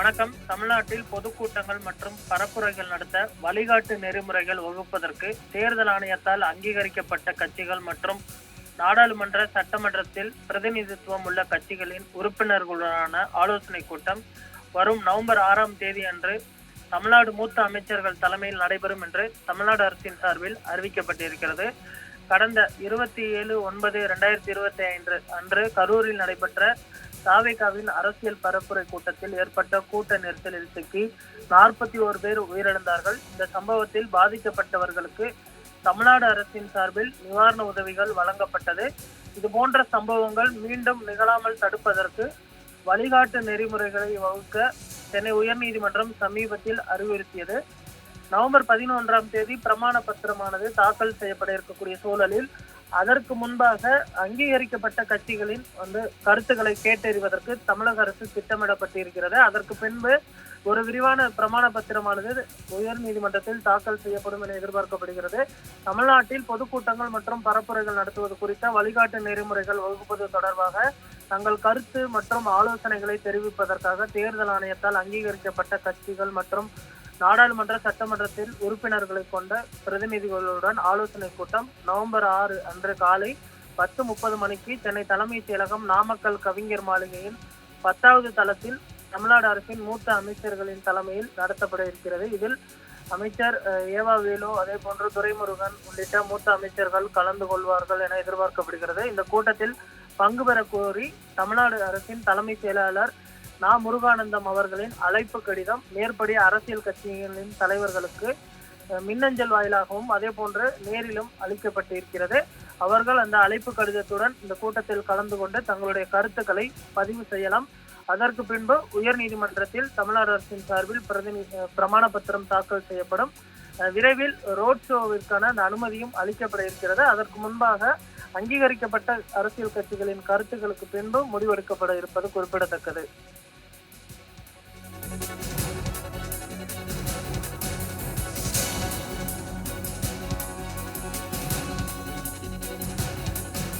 வணக்கம். தமிழ்நாட்டில் பொதுக்கூட்டங்கள் மற்றும் பரப்புரைகள் நடத்த வழிகாட்டு நெறிமுறைகள் வகுப்பதற்கு தேர்தல் ஆணையத்தால் அங்கீகரிக்கப்பட்ட கட்சிகள் மற்றும் நாடாளுமன்ற சட்டமன்றத்தில் பிரதிநிதித்துவம் உள்ள கட்சிகளின் உறுப்பினர்களுடனான ஆலோசனை கூட்டம் வரும் நவம்பர் ஆறாம் தேதி அன்று தமிழ்நாடு மூத்த அமைச்சர்கள் தலைமையில் நடைபெறும் என்று தமிழ்நாடு அரசின் சார்பில் அறிவிக்கப்பட்டிருக்கிறது. கடந்த இருபத்தி ஏழு ஒன்பது இரண்டாயிரத்தி இருபத்தி ஐந்து அன்று கரூரில் நடைபெற்ற தாவேகாவின் அரசியல் பரப்புரை கூட்டத்தில் ஏற்பட்ட கூட்ட நெரிசலில் சிக்கி நாற்பத்தி ஓரு பேர் உயிரிழந்தார்கள். இந்த சம்பவத்தில் பாதிக்கப்பட்டவர்களுக்கு தமிழ்நாடு அரசின் சார்பில் நிவாரண உதவிகள் வழங்கப்பட்டது. இது போன்ற சம்பவங்கள் மீண்டும் நிகழாமல் தடுப்பதற்கு வழிகாட்டு நெறிமுறைகளை வகுக்க சென்னை உயர்நீதிமன்றம் சமீபத்தில் அறிவுறுத்தியது. நவம்பர் பதினொன்றாம் தேதி பிரமாண பத்திரமானது தாக்கல் செய்யப்பட இருக்கக்கூடிய சூழலில் அதற்கு முன்பாக அங்கீகரிக்கப்பட்ட கட்சிகளின் வந்து கருத்துக்களை கேட்டறிவதற்கு தமிழக அரசு திட்டமிடப்பட்டிருக்கிறது. அதற்கு பின்பு ஒரு விரிவான பிரமாண பத்திரமானது உயர் நீதிமன்றத்தில் தாக்கல் செய்யப்படும் என எதிர்பார்க்கப்படுகிறது. தமிழ்நாட்டில் பொதுக்கூட்டங்கள் மற்றும் பரப்புரைகள் நடத்துவது குறித்த வழிகாட்டு நெறிமுறைகள் வகுப்பது தொடர்பாக தங்கள் கருத்து மற்றும் ஆலோசனைகளை தெரிவிப்பதற்காக தேர்தல் ஆணையத்தால் அங்கீகரிக்கப்பட்ட கட்சிகள் மற்றும் நாடாளுமன்ற சட்டமன்றத்தில் உறுப்பினர்களை கொண்ட பிரதிநிதிகளுடன் ஆலோசனை கூட்டம் நவம்பர் ஆறு அன்று காலை பத்து முப்பது மணிக்கு சென்னை தலைமைச் செயலகம் நாமக்கல் கவிஞர் மாளிகையின் பத்தாவது தளத்தில் தமிழ்நாடு அரசின் மூத்த அமைச்சர்களின் தலைமையில் நடத்தப்பட இருக்கிறது. இதில் அமைச்சர் ஏவா வேலு அதே போன்று துரைமுருகன் உள்ளிட்ட மூத்த அமைச்சர்கள் கலந்து கொள்வார்கள் என எதிர்பார்க்கப்படுகிறது. இந்த கூட்டத்தில் பங்கு பெற கோரி தமிழ்நாடு அரசின் தலைமைச் செயலாளர் நா முருகானந்தம் அவர்களின் அழைப்பு கடிதம் மேற்படி அரசியல் கட்சிகளின் தலைவர்களுக்கு மின்னஞ்சல் வாயிலாகவும் அதே போன்று நேரிலும் அளிக்கப்பட்டிருக்கிறது. அவர்கள் அந்த அழைப்பு கடிதத்துடன் இந்த கூட்டத்தில் கலந்து கொண்டு தங்களுடைய கருத்துக்களை பதிவு செய்யலாம். அதற்கு பின்பு உயர் நீதிமன்றத்தில் தமிழ்நாடு அரசின் சார்பில் பிரதிநி பிரமாண பத்திரம் தாக்கல் செய்யப்படும். விரைவில் ரோட் ஷோவிற்கான அந்த அனுமதியும் அளிக்கப்பட இருக்கிறது. அதற்கு முன்பாக அங்கீகரிக்கப்பட்ட அரசியல் கட்சிகளின் கருத்துக்களுக்கு பின்பு முடிவெடுக்கப்பட இருப்பது குறிப்பிடத்தக்கது.